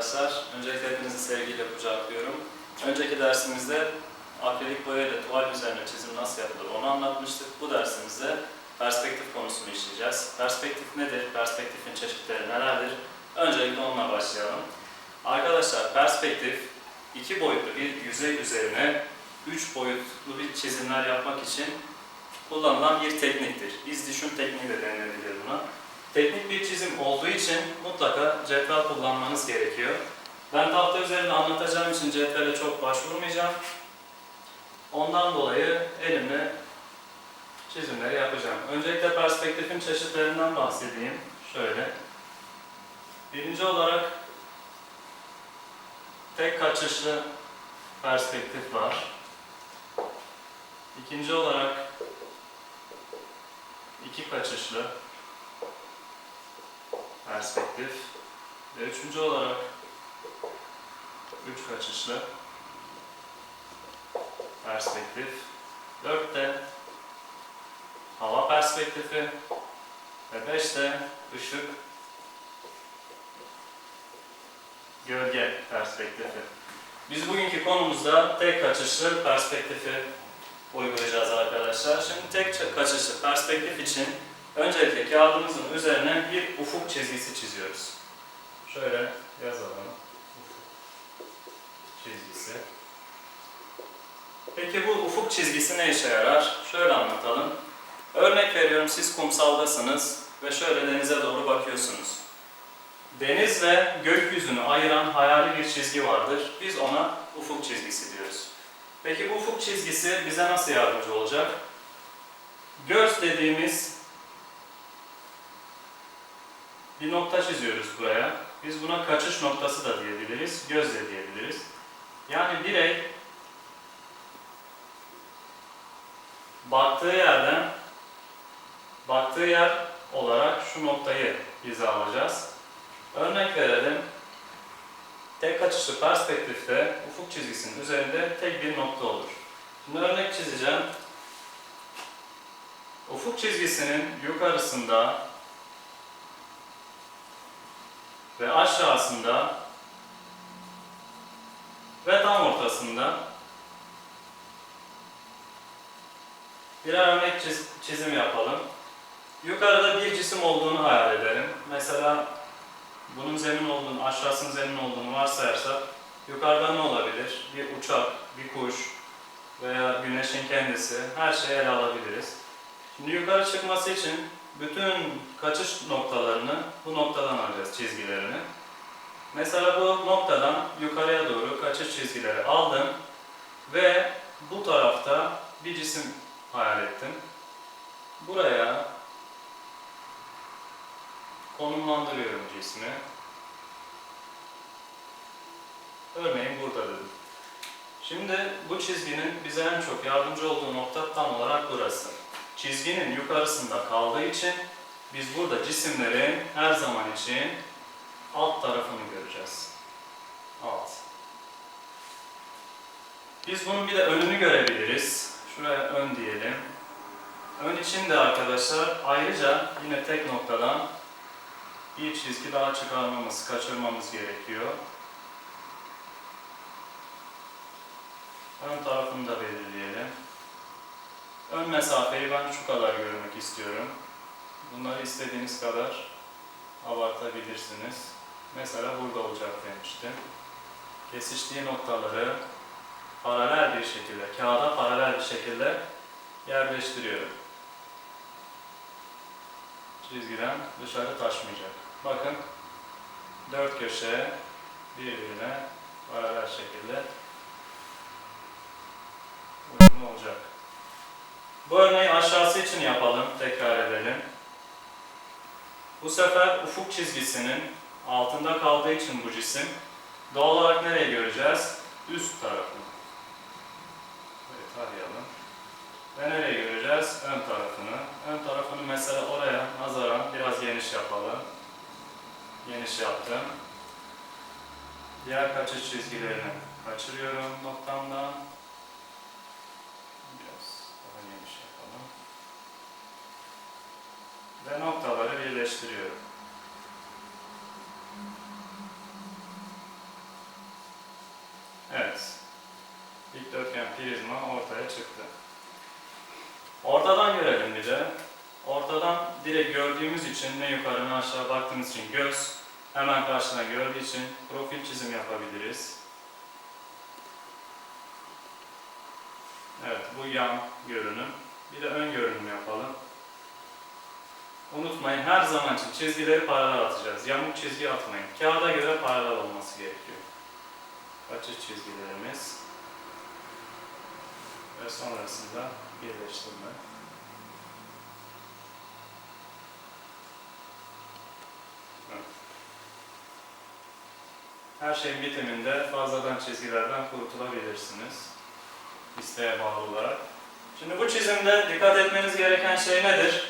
arkadaşlar. Öncelikle hepinizi sevgiyle kucaklıyorum. Önceki dersimizde akrilik boya ile tuval üzerine çizim nasıl yapılır onu anlatmıştık. Bu dersimizde perspektif konusunu işleyeceğiz. Perspektif nedir? Perspektifin çeşitleri nelerdir? Öncelikle onunla başlayalım. Arkadaşlar perspektif iki boyutlu bir yüzey üzerine üç boyutlu bir çizimler yapmak için kullanılan bir tekniktir. İz düşüm tekniği de denilebilir buna. Teknik bir çizim olduğu için mutlaka cetvel kullanmanız gerekiyor. Ben tahta üzerinde anlatacağım için cetvele çok başvurmayacağım. Ondan dolayı elimle çizimleri yapacağım. Öncelikle perspektifin çeşitlerinden bahsedeyim. Şöyle. Birinci olarak tek kaçışlı perspektif var. İkinci olarak iki kaçışlı perspektif ve üçüncü olarak üç kaçışlı perspektif. Dörtte hava perspektifi ve beşte ışık gölge perspektifi. Biz bugünkü konumuzda tek kaçışlı perspektifi uygulayacağız arkadaşlar. Şimdi tek kaçışlı perspektif için öncelikle kağıdımızın üzerine bir ufuk çizgisi çiziyoruz. Şöyle yazalım. Ufuk çizgisi. Peki bu ufuk çizgisi ne işe yarar? Şöyle anlatalım. Örnek veriyorum siz kumsaldasınız ve şöyle denize doğru bakıyorsunuz. Denizle gökyüzünü ayıran hayali bir çizgi vardır. Biz ona ufuk çizgisi diyoruz. Peki bu ufuk çizgisi bize nasıl yardımcı olacak? Göz dediğimiz bir nokta çiziyoruz buraya. Biz buna kaçış noktası da diyebiliriz, göz de diyebiliriz. Yani birey baktığı yerden baktığı yer olarak şu noktayı bize alacağız. Örnek verelim. Tek açısı perspektifte ufuk çizgisinin üzerinde tek bir nokta olur. Şimdi örnek çizeceğim. Ufuk çizgisinin yukarısında ve aşağısında ve tam ortasında birer örnek çiz- çizim yapalım. Yukarıda bir cisim olduğunu hayal edelim. Mesela bunun zemin olduğunu, aşağısının zemin olduğunu varsayarsak yukarıda ne olabilir? Bir uçak, bir kuş veya güneşin kendisi her şeyi ele alabiliriz. Şimdi yukarı çıkması için bütün kaçış noktalarını bu noktadan alacağız çizgilerini. Mesela bu noktadan yukarıya doğru kaçış çizgileri aldım ve bu tarafta bir cisim hayal ettim. Buraya konumlandırıyorum cismi. Örneğin burada dedim. Şimdi bu çizginin bize en çok yardımcı olduğu nokta tam olarak burası. Çizginin yukarısında kaldığı için biz burada cisimlerin her zaman için alt tarafını göreceğiz. Alt. Biz bunun bir de önünü görebiliriz. Şuraya ön diyelim. Ön için de arkadaşlar ayrıca yine tek noktadan bir çizgi daha çıkarmamız, kaçırmamız gerekiyor. Ön tarafını da belirleyelim. Ön mesafeyi ben şu kadar görmek istiyorum. Bunları istediğiniz kadar abartabilirsiniz. Mesela burada olacak demiştim. Kesiştiği noktaları paralel bir şekilde, kağıda paralel bir şekilde yerleştiriyorum. Çizgiden dışarı taşmayacak. Bakın, dört köşe birbirine paralel şekilde Bu örneği aşağısı için yapalım, tekrar edelim. Bu sefer ufuk çizgisinin altında kaldığı için bu cisim doğal olarak nereye göreceğiz? Üst tarafını. Evet, tarayalım. Ve nereye göreceğiz? Ön tarafını. Ön tarafını mesela oraya nazaran biraz geniş yapalım. Geniş yaptım. Diğer kaçış çizgilerini kaçırıyorum noktamdan. ve noktaları birleştiriyorum. Evet. Dikdörtgen prizma ortaya çıktı. Ortadan görelim bir de. Ortadan direkt gördüğümüz için ne yukarı ne aşağı baktığımız için göz hemen karşına gördüğü için profil çizim yapabiliriz. Evet bu yan görünüm. Bir de ön görünüm yapalım. Unutmayın her zaman için çizgileri paralel atacağız. Yamuk çizgi atmayın. Kağıda göre paralel olması gerekiyor. Kaçış çizgilerimiz ve sonrasında birleştirme. Her şeyin bitiminde fazladan çizgilerden kurtulabilirsiniz. İsteğe bağlı olarak. Şimdi bu çizimde dikkat etmeniz gereken şey nedir?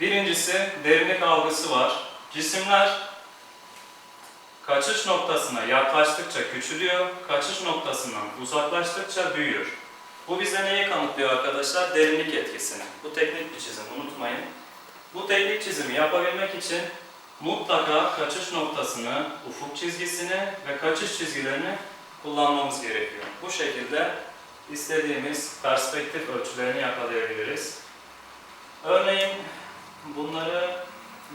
Birincisi derinlik algısı var. Cisimler kaçış noktasına yaklaştıkça küçülüyor, kaçış noktasından uzaklaştıkça büyüyor. Bu bize neyi kanıtlıyor arkadaşlar? Derinlik etkisini. Bu teknik bir çizim, unutmayın. Bu teknik çizimi yapabilmek için mutlaka kaçış noktasını, ufuk çizgisini ve kaçış çizgilerini kullanmamız gerekiyor. Bu şekilde istediğimiz perspektif ölçülerini yakalayabiliriz. Örneğin bunları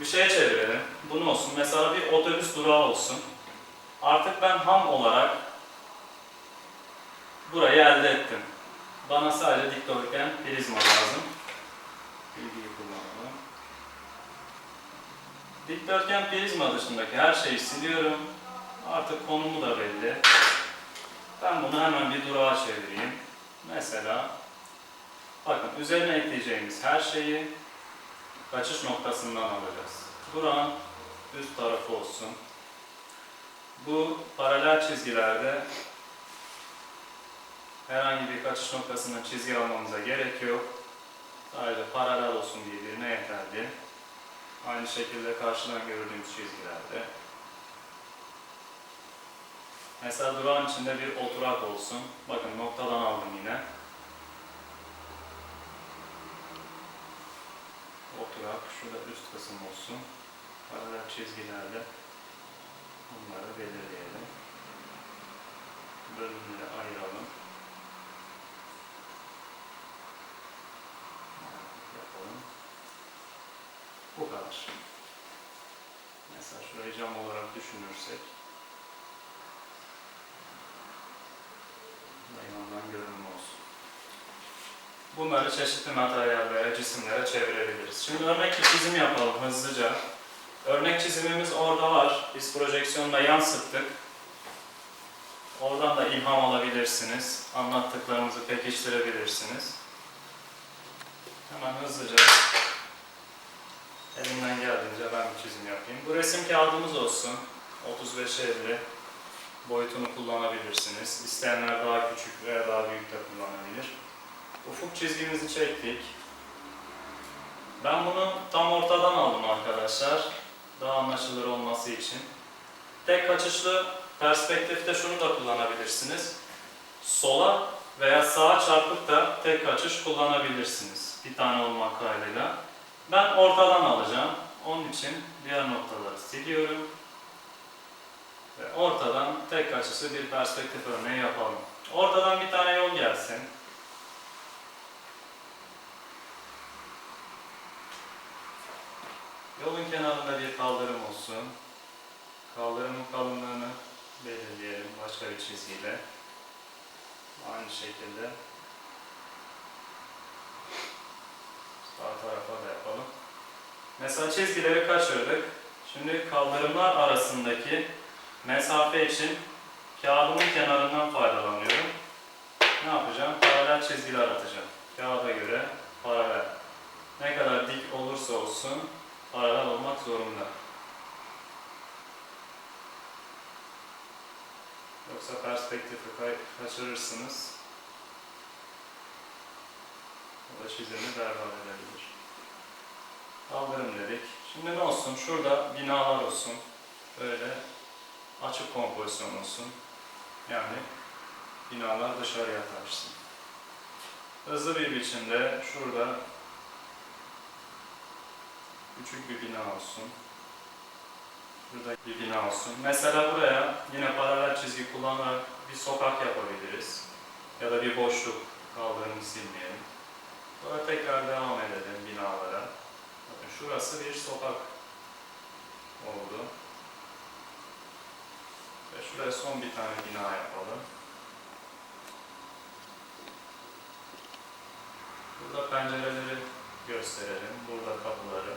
bir şeye çevirelim. Bu ne olsun? Mesela bir otobüs durağı olsun. Artık ben ham olarak burayı elde ettim. Bana sadece dikdörtgen prizma lazım. Bilgiyi kullanalım. Dikdörtgen prizma dışındaki her şeyi siliyorum. Artık konumu da belli. Ben bunu hemen bir durağa çevireyim. Mesela bakın üzerine ekleyeceğimiz her şeyi kaçış noktasından alacağız. Durağın üst tarafı olsun. Bu paralel çizgilerde herhangi bir kaçış noktasından çizgi almamıza gerek yok. Sadece paralel olsun birbirine yeterli. Aynı şekilde karşıdan gördüğümüz çizgilerde. Mesela durağın içinde bir oturak olsun. Bakın noktadan aldım yine. Oturak şurada üst kısım olsun. Paralel çizgilerle bunları belirleyelim. Bölümleri ayıralım. Yapalım. Bu kadar. Mesela şurayı cam olarak düşünürsek Yandan görünüm olsun. Bunları çeşitli materyallere, cisimlere çevirebiliriz. Şimdi örnek bir çizim yapalım hızlıca. Örnek çizimimiz orada var. Biz projeksiyonla yansıttık. Oradan da ilham alabilirsiniz. Anlattıklarımızı pekiştirebilirsiniz. Hemen hızlıca elimden geldiğince ben bir çizim yapayım. Bu resim kağıdımız olsun. 35-50 boyutunu kullanabilirsiniz. İsteyenler daha küçük veya daha büyük de kullanabilir. Ufuk çizgimizi çektik. Ben bunu tam ortadan aldım arkadaşlar. Daha anlaşılır olması için. Tek açışlı perspektifte şunu da kullanabilirsiniz. Sola veya sağa çarpıp da tek açış kullanabilirsiniz. Bir tane olmak kaydıyla. Ben ortadan alacağım. Onun için diğer noktaları siliyorum. Ve ortadan tek açısı bir perspektif örneği yapalım. Ortadan bir tane yol gelsin. Yolun kenarında bir kaldırım olsun. Kaldırımın kalınlığını belirleyelim başka bir çizgiyle. Aynı şekilde sağ tarafa da yapalım. Mesela çizgileri kaçırdık. Şimdi kaldırımlar arasındaki mesafe için kağıdımın kenarından faydalanıyorum. Ne yapacağım? Paralel çizgiler atacağım. Kağıda göre paralel. Ne kadar dik olursa olsun paralel olmak zorunda. Yoksa perspektifi kaçırırsınız. O da çizimi berbat edebilir. Kaldırım dedik. Şimdi ne olsun? Şurada binalar olsun. Böyle açık kompozisyon olsun. Yani binalar dışarıya taşsın. Hızlı bir biçimde şurada küçük bir bina olsun. Burada bir bina olsun. Mesela buraya yine paralel çizgi kullanarak bir sokak yapabiliriz. Ya da bir boşluk kaldırımı silmeyelim. Sonra tekrar devam edelim binalara. Bakın şurası bir sokak oldu. Ve şuraya son bir tane bina yapalım. Burada pencereleri gösterelim. Burada kapıları.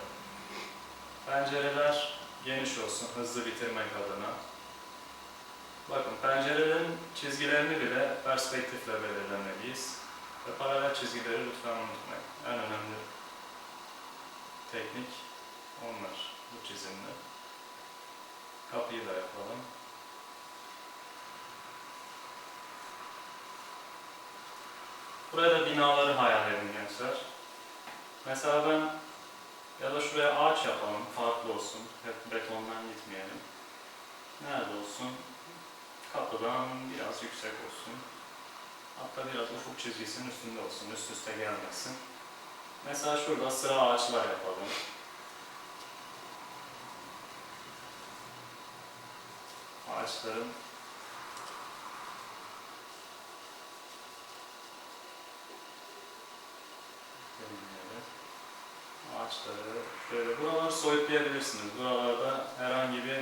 Pencereler geniş olsun, hızlı bitirmek adına. Bakın pencerelerin çizgilerini bile perspektifle belirlemeliyiz. Ve paralel çizgileri lütfen unutmayın. En önemli teknik onlar bu çizimde. Kapıyı da yapalım. Buraya da binaları hayal edin gençler. Mesela ben ya da şuraya ağaç yapalım, farklı olsun. Hep betondan gitmeyelim. Nerede olsun? Kapıdan biraz yüksek olsun. Hatta biraz ufuk çizgisinin üstünde olsun, üst üste gelmesin. Mesela şurada sıra ağaçlar yapalım. Ağaçların ağaçları şöyle buraları soyutlayabilirsiniz. Buralarda herhangi bir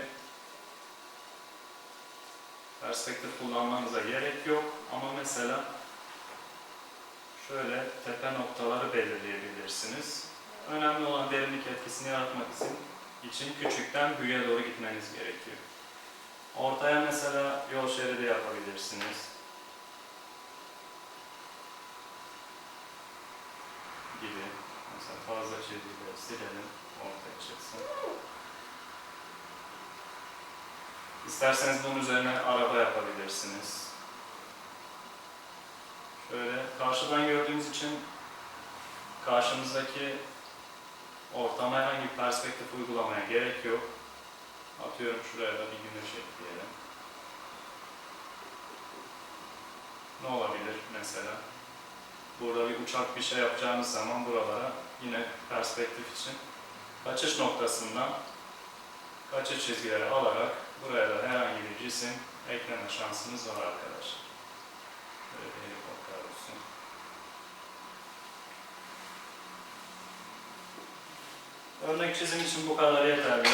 perspektif kullanmanıza gerek yok ama mesela şöyle tepe noktaları belirleyebilirsiniz. Önemli olan derinlik etkisini yaratmak için, için küçükten büyüğe doğru gitmeniz gerekiyor. Ortaya mesela yol şeridi yapabilirsiniz. Gibi. Mesela fazla çizgileri silelim, ortaya çıksın. İsterseniz bunun üzerine araba yapabilirsiniz. Şöyle karşıdan gördüğümüz için karşımızdaki ortama herhangi bir perspektif uygulamaya gerek yok. Atıyorum şuraya da bir güneş ekleyelim. Ne olabilir mesela? Burada bir uçak bir şey yapacağımız zaman buralara yine perspektif için kaçış noktasından kaçış çizgileri alarak buraya da herhangi bir cisim ekleme şansınız var arkadaşlar. Böyle bir helikopter olsun. Örnek çizim için bu kadar yeterli.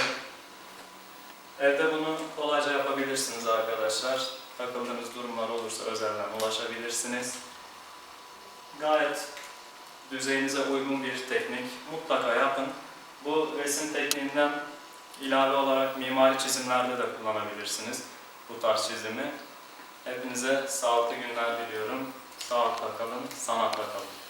Evde bunu kolayca yapabilirsiniz arkadaşlar. Takıldığınız durumlar olursa özelden ulaşabilirsiniz. Gayet düzeyinize uygun bir teknik. Mutlaka yapın. Bu resim tekniğinden ilave olarak mimari çizimlerde de kullanabilirsiniz bu tarz çizimi. Hepinize sağlıklı günler diliyorum. Sağlıkla kalın, sanatla kalın.